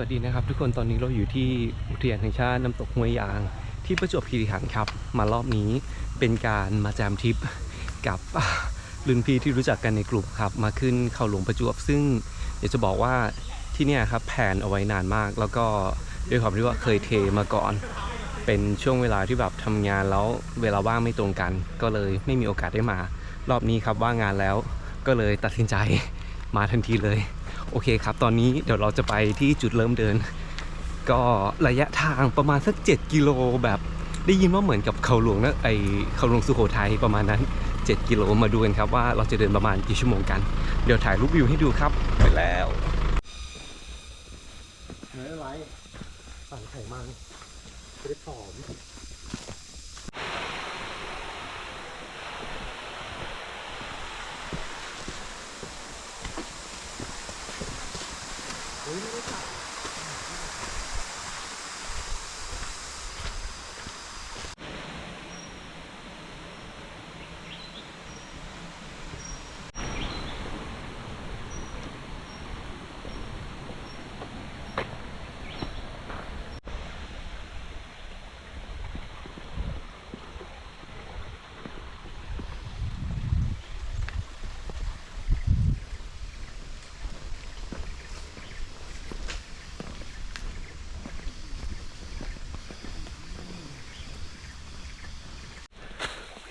วัสดีนะครับทุกคนตอนนี้เราอยู่ที่อุทยานแห่งชาติน้ำตกห้วยยาง ที่ประจวบคีรีขันธ์ครับ มารอบนี้เป็นการมาแจมทริปกับรุ่นพี่ที่รู้จักกันในกลุ่มครับ มาขึ้นเขาหลวงประจวบซึ่งอยากจะบอกว่าที่เนี่ยครับแผนเอาไว้นานมาก แล้วก็ด้วยความที่ว่าเคยเทมาก่อน เป็นช่วงเวลาที่แบบทำงานแล้วเวลาว่างไม่ตรงกัน ก็เลยไม่มีโอกาสได้มา รอบนี้ครับว่างงานแล้วก็เลยตัดสินใจมาทันทีเลย โอเคครับ ตอนนี้เดี๋ยวเราจะไปที่จุดเริ่มเดิน ก็ระยะทางประมาณสัก 7 กิโลแบบได้ยินว่าเหมือนกับเขาหลวงนะไอเขาหลวงสุโขทัยประมาณนั้น 7 กิโลมาดูกันครับว่าเราจะเดินประมาณกี่ชั่วโมงกัน เดี๋ยวถ่ายรูปวิวให้ดูครับไปแล้วไม่เป็นไรสั่งไขมันไม่ได้ผอม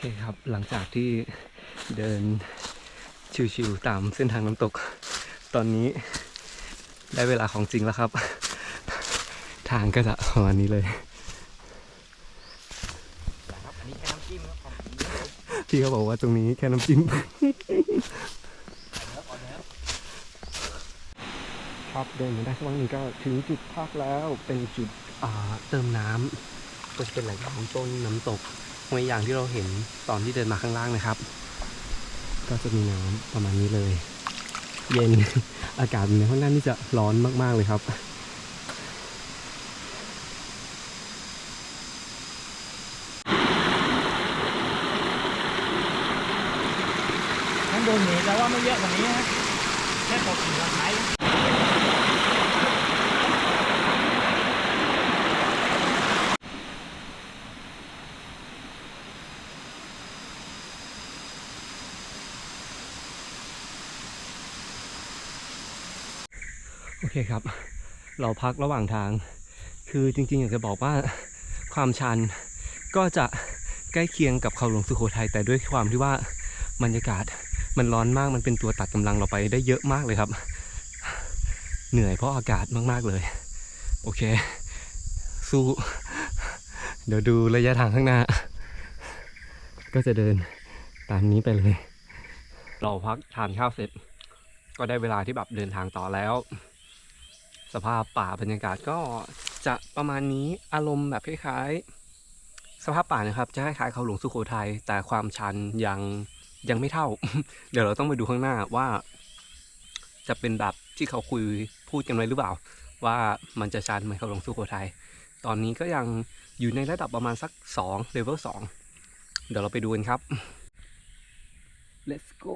คครับ หลังจากที่เดินชิวๆตามเส้นทางน้ำตก ตอนนี้ได้เวลาของจริงแล้วครับ ทางก็จะประมาณนี้เลย พี่เขาบอกว่าตรงนี้แค่น้ำจิ้มเนื้อเอาเนื้อครับเดินมาได้สักพักหนึ่งก็ถึงจุดพักแล้วเป็นจุดเติมน้ำก็จะเป็นแหล่งของต้นน้ำตก ห้วยยางที่เราเห็นตอนที่เดินมาข้างล่างนะครับ ก็จะมีน้ำประมาณนี้เลย เย็นอากาศในห้องน้ำนี่จะร้อนมาก ๆ เลยครับข้างบนนี้แต่ว่าไม่เยอะกว่านี้นะแค่ตกเหนือหา โอเคครับ เราพักระหว่างทาง คือจริงๆ อยากจะบอกว่าความชันก็จะใกล้เคียงกับเขาหลวงสุโขทัยแต่ด้วยความที่ว่าบรรยากาศมันร้อนมากมันเป็นตัวตัดกำลังเราไปได้เยอะมากเลยครับ เหนื่อยเพราะอากาศมากๆเลย โอเค สู้ เดี๋ยวดูระยะทางข้างหน้า ก็จะเดินตามนี้ไปเลย เราพักทานข้าวเสร็จ ก็ได้เวลาที่แบบเดินทางต่อแล้ว สภาพป่าบรรยากาศก็จะประมาณนี้อารมณ์แบบคล้ายๆ สภาพป่านะครับจะคล้ายๆเขาหลวงสุโขทัยแต่ความชันยังยังไม่เท่า เดี๋ยวเราต้องไปดูข้างหน้าว่า จะเป็นแบบที่เขาคุยพูดกันไว้หรือเปล่า ว่ามันจะชันเหมือนเขาหลวงสุโขทัยตอนนี้ก็ยังอยู่ในระดับประมาณสัก2 level 2เดี๋ยวเราไปดูกันครับ let's go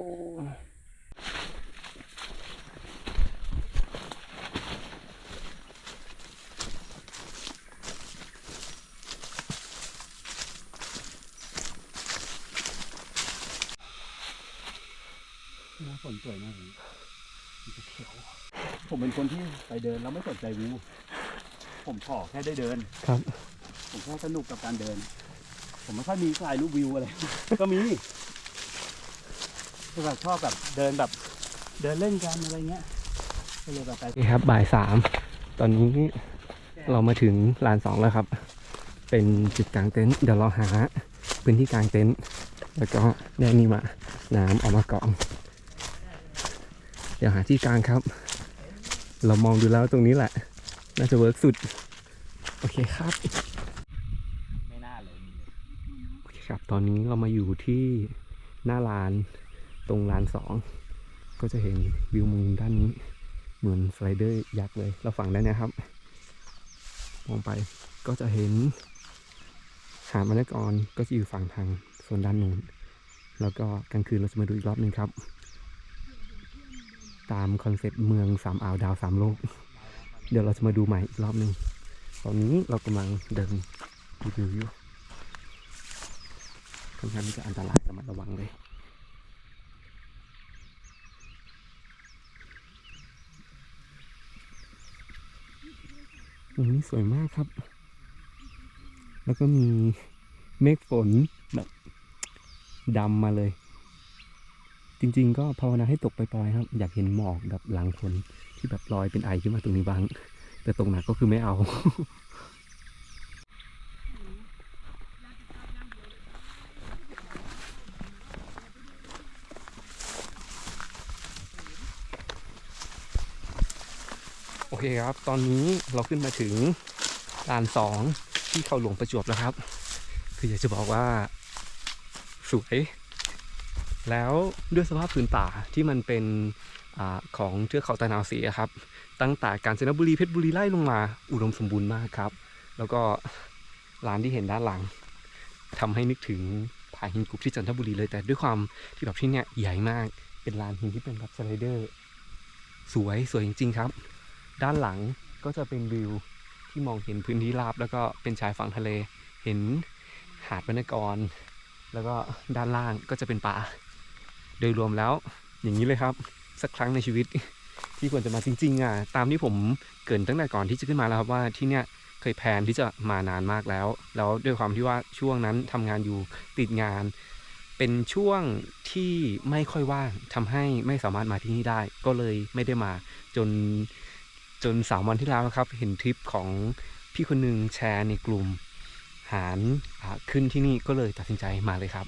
ฝนสวยมากเลยมันจะเขียว ผมเป็นคนที่ไปเดินแล้วไม่สนใจวิว ผมขอแค่ได้เดิน ครับ ผมแค่สนุกกับการเดิน ผมไม่ค่อยมีถ่ายรูปวิวอะไร ก็มีคือแบบชอบแบบเดินแบบ เดินเล่นกันอะไรเงี้ยก็เลยแบบไปนี่ครับบ่ายสามตอนนี้เรามาถึงลานสองแล้วครับ เป็นจุดกลางเต็นท์เดี๋ยวเราหาพื้นที่กลางเต็นท์แล้วก็ได้นี่มา น้ำเออกมากองเดี๋ยวหาที่กลางครับ เรามองดูแล้วตรงนี้แหละ น่าจะเวิร์กสุด โอเคครับ ไม่น่าเลยโอเคครับ ตอนนี้เรามาอยู่ที่หน้าลานตรงลานสองก็จะเห็นวิวมุมด้านนี้ เหมือนสไลเดอร์ยักษ์เลย เราฝั่งด้านนี้ครับ มองไปก็จะเห็นหาดมะนกรก็จะอยู่ฝั่งทางโซนด้านนู้นแล้วก็กลางคืนเราจะมาดูอีกรอบหนึ่งครับ ตามคอนเซ็ปต์เมืองสามอ่าวดาวสามโลก เดี๋ยวเราจะมาดูใหม่อีกรอบหนึ่งตอนนี้เรากำลังเดินรีวิวอยู่ค่อนข้างที่จะอันตรายระมัดระวังเลยตรงนี้สวยมากครับ แล้วก็มีเมฆฝนแบบดำมาเลย จริง ๆ ก็ภาวนาให้ตกไปปล่อยๆครับ อยากเห็นหมอกแบบหลังฝนที่แบบลอยเป็นไอขึ้นมาตรงนี้บ้าง แต่ตรงหนักก็คือไม่เอาโอเคครับ ตอนนี้เราขึ้นมาถึงลานสองที่เขาหลวงประจวบแล้วครับ คืออยากจะบอกว่า สวย แล้วด้วยสภาพพื้นป่าที่มันเป็นอของเทือกเขาตะนาวศรีครับ ตั้งแต่กาญจนบุรีเพชรบุรีไล่ลงมา อุดมสมบูรณ์มากครับ แล้วก็ร้านที่เห็นด้านหลังทำให้นึกถึงผาหินกรุบที่จันทบุรีเลยแต่ด้วยความที่แบบที่เนี่ยใหญ่มากเป็นลานหินที่เป็นแบบสไลเดอร์ สวยสวยจริง ๆ ครับ ด้านหลังก็จะเป็นวิวที่มองเห็นพื้นที่ราบ แล้วก็เป็นชายฝั่งทะเลเห็นหาดวรรณกร แล้วก็ด้านล่างก็จะเป็นป่า โดยรวมแล้วอย่างนี้เลยครับ สักครั้งในชีวิตที่ควรจะมาจริงๆอะตามที่ผมเกินตั้งแต่ก่อนที่จะขึ้นมาแล้วครับว่าที่เนี่ยเคยแพลนที่จะมานานมากแล้ว แล้วด้วยความที่ว่าช่วงนั้นทำงานอยู่ติดงาน เป็นช่วงที่ไม่ค่อยว่างทำให้ไม่สามารถมาที่นี่ได้ ก็เลยไม่ได้มาจนจนสามวันที่แล้วนะครับ เห็นทริปของพี่คนหนึ่งแชร์ในกลุ่มหารขึ้นที่นี่ก็เลยตัดสินใจมาเลยครับ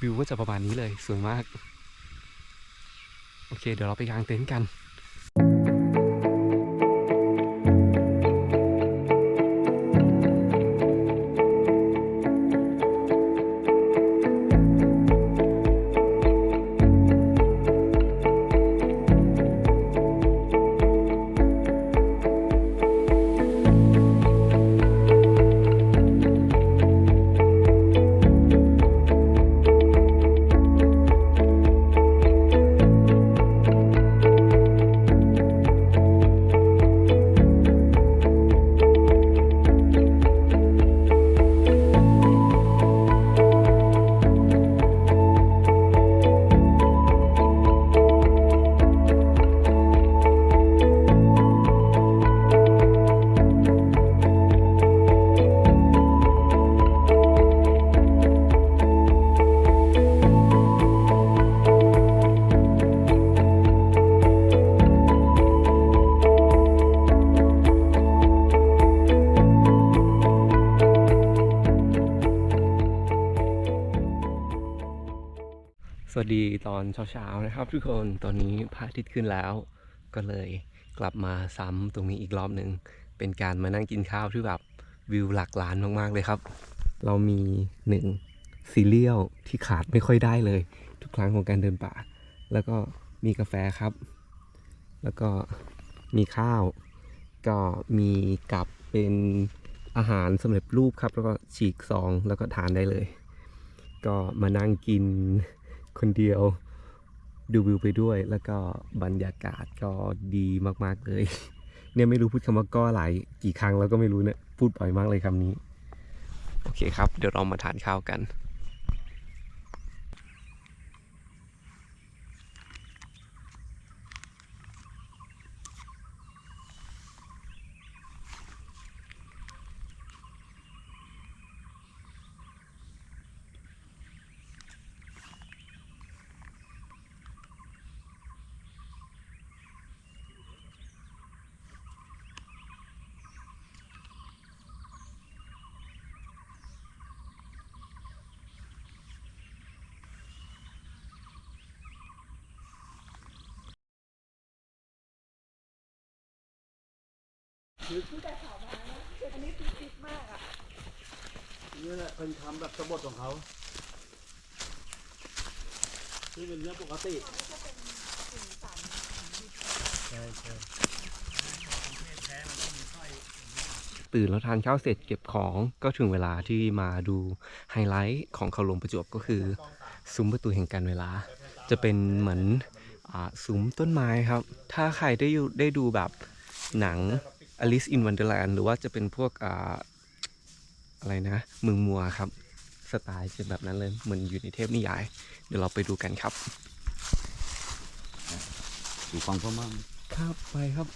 วิวก็จะประมาณนี้เลยสวยมาก โอเค เดี๋ยวเราไปกางเต็นท์กัน วัสดีตอนเช้าๆนะครับ ทุกคนตอนนี้พระอาทิตย์ขึ้นแล้ว ก็เลยกลับมาซ้ำตรงนี้อีกรอบหนึ่งเป็นการมานั่งกินข้าวที่แบบวิวหลักล้านมากๆเลยครับ เรามีหนึ่งซีเรียลที่ขาดไม่ค่อยได้เลย ทุกครั้งของการเดินป่า แล้วก็มีกาแฟครับ แล้วก็มีข้าว ก็มีกับเป็นอาหารสำเร็จรูปครับ แล้วก็ฉีกซองแล้วก็ทานได้เลย ก็มานั่งกิน คนเดียวดูวิวไปด้วย แล้วก็บรรยากาศก็ดีมากๆเลย เนี่ยไม่รู้พูดคำว่าก็หลายกี่ครั้งแล้วก็ไม่รู้เนี่ยพูดบ่อยมากเลยคำนี้ โอเคครับ เดี๋ยวเรามาทานข้าวกัน นี่แหละเป็นคำแบบสะบดของเขาที่เป็นเรื่องปกติใช่ใช่ตื่นแล้วทานข้าวเสร็จเก็บของก็ถึงเวลาที่มาดูไฮไลท์ของเขาหลวงประจวบก็คือ ซุ้มประตูแห่งการเวลา จะเป็นเหมือนอ่าซุ้มต้นไม้ครับ ถ้าใครได้อยู่ได้ดูแบบหนัง Alice in Wonderland หรือว่าจะเป็นพวกอ่าอะไรนะเมืองมัวครับ สไตล์จะแบบนั้นเลยเหมือนอยู่ในเทพนิยาย เดี๋ยวเราไปดูกันครับ อยู่ฝั่งพม่าครับไปครับ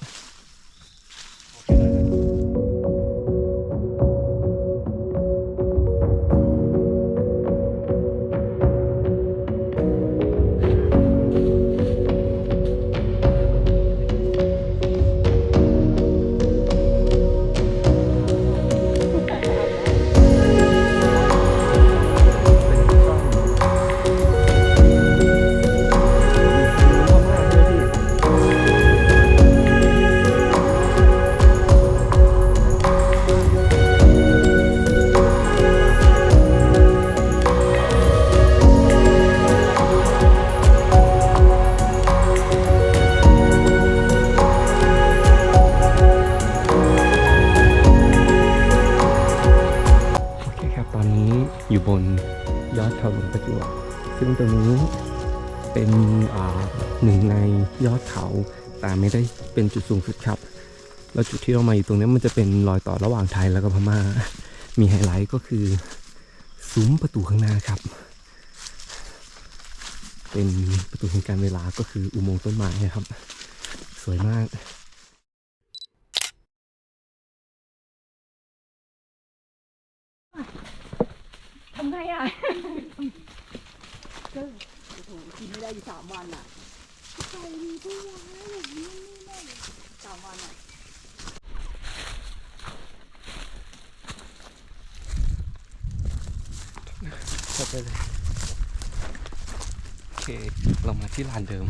อยู่บนยอดเขาหลวงประจวบซึ่งตรงนี้เป็นหนึ่งในยอดเขา แต่ไม่ได้เป็นจุดสูงสุดครับ แล้วจุดที่เรามาอยู่ตรงนี้มันจะเป็นรอยต่อระหว่างไทยแล้วก็พม่า มีไฮไลท์ก็คือซุ้มประตูข้างหน้าครับ เป็นประตูแห่งการเวลาก็คืออุโมงค์ต้นไม้นะครับ สวยมาก ทำไงอะก็โอ้โหกินไม่ได้อยู่สามวันอะใส่มีทุกวันอย่างนี้นี่นั่นสามวันอะเข้าไปเลยโอเคเรามาที่ลานเดิม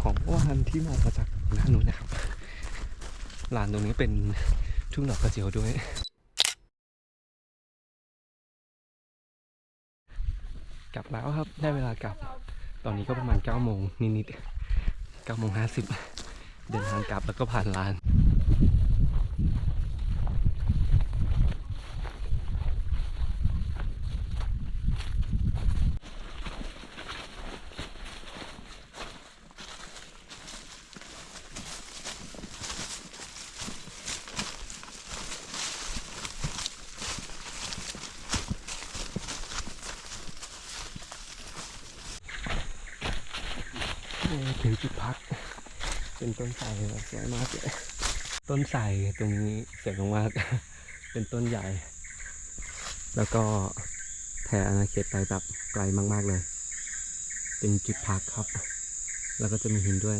ของเมื่อวานที่มองมาจากด้านนู้นนะครับลานตรงนี้เป็นทุ่งดอกกระเจียวด้วย กลับแล้วครับได้เวลากลับ ตอนนี้ก็ประมาณ9โมงนิดๆ9โมง50เดินทางกลับแล้วก็ผ่านลาน นี่ ถึงจุดพัก เป็นต้นไทรสวยมากเลยต้นไทรตรงนี้สวยมากเป็นต้นใหญ่ แล้วก็แผ่อาณาเขตไปแบบไกลมาก ๆเลย เป็นจุดพักครับ แล้วก็จะมีหินด้วย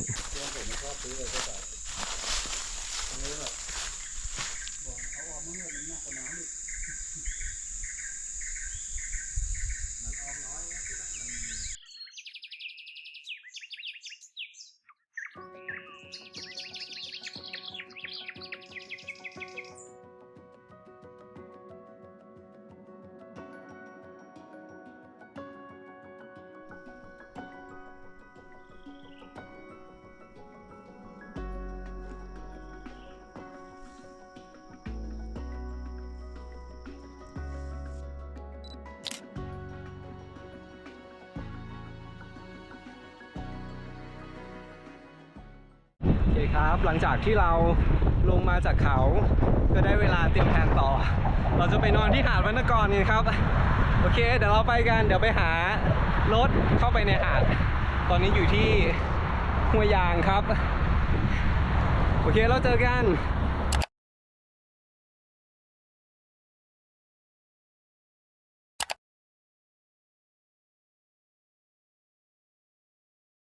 ครับ หลังจากที่เราลงมาจากเขาก็ได้เวลาเตรียมแผนต่อ เราจะไปนอนที่หาดวันนกรกันครับ โอเค เดี๋ยวเราไปกัน เดี๋ยวไปหารถเข้าไปในหาด ตอนนี้อยู่ที่ห้วยยางครับ โอเค เราเจอกัน